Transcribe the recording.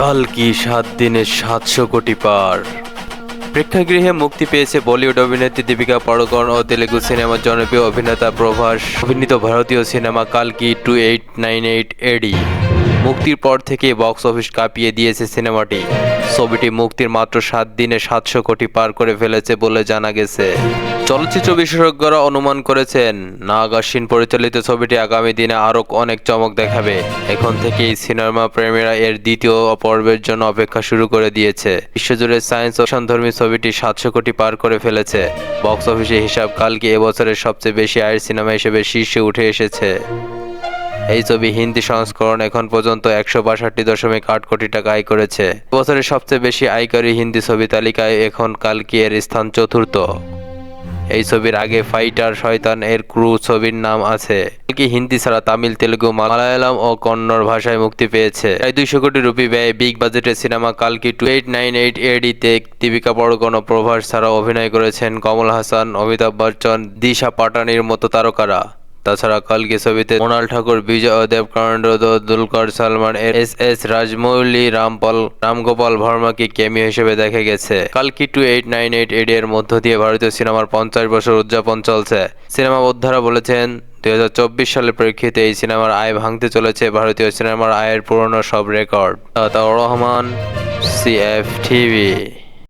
কাল কি সাত দিনে সাতশো কোটি পার? প্রেক্ষাগৃহে মুক্তি পেয়েছে বলিউড অভিনেত্রী দীপিকা পাড়ুকোন ও তেলেগু সিনেমার জনপ্রিয় অভিনেতা প্রভাস, অভিনীত ভারতীয় cinema কালকি two eight nine eight AD. মুক্তির পর থেকে বক্স অফিস কাঁপিয়ে দিয়েছে সিনেমাটি। ছবিটি মুক্তির মাত্র সাত দিনে সাতশো কোটি পার করে ফেলেছে বলে জানা গেছে। চলচ্চিত্র বিশেষজ্ঞরা অনুমান করেছেন, নাগ আশ্বিন পরিচালিত ছবিটি আগামী দিনে আরও অনেক চমক দেখাবে। এখন থেকেই সিনেমা প্রেমীরা এর দ্বিতীয় পর্বের জন্য অপেক্ষা শুরু করে দিয়েছে। বিশ্বজুড়ে সায়েন্স ধর্মী ছবিটি সাতশো কোটি পার করে ফেলেছে। বক্স অফিসে হিসাব কালকে এবছরের সবচেয়ে বেশি আয়ের সিনেমা হিসেবে শীর্ষে উঠে এসেছে। এই ছবি হিন্দি সংস্করণ এখন পর্যন্ত একশো বাষট্টি দশমিক আট কোটি টাকা আয় করেছে। বছরের সবচেয়ে বেশি আয়কারী হিন্দি ছবি তালিকায় এখন কালকি এর স্থান চতুর্থ। এই ছবির আগে ফাইটার শয়তান এর ক্রু ছবির নাম আছে। কি হিন্দি ছাড়া তামিল, তেলুগু, মালায়ালাম ও কন্নড় ভাষায় মুক্তি পেয়েছে। প্রায় দুইশো কোটি রুপি ব্যয় বিগ বাজেটের সিনেমা কালকি টু এইট নাইন এইট এডিতে দীপিকা পাড়ুকোন, প্রভাস ছাড়া অভিনয় করেছেন কমল হাসান, অমিতাভ বচ্চন, দিশা পাটানির মতো তারকারা। তাছাড়া কালকে ছবিতে monal Thakur, Vijay Deverakonda, Dulquer Salmaan, S S Rajamouli, Rampal, Ramgopal ভার্মাকে কেমিও হিসেবে দেখা গেছে। কালকি two eight nine eight AD এর মধ্য দিয়ে ভারতীয় সিনেমার পঞ্চাশ বছর উদযাপন চলছে। সিনেমা বোদ্ধারা বলেছেন, দুই সালের প্রেক্ষিতে এই সিনেমার আয় ভাঙতে চলেছে ভারতীয় সিনেমার আয়ের পুরনো সব রেকর্ড। তাও রহমান সিএফ টিভি।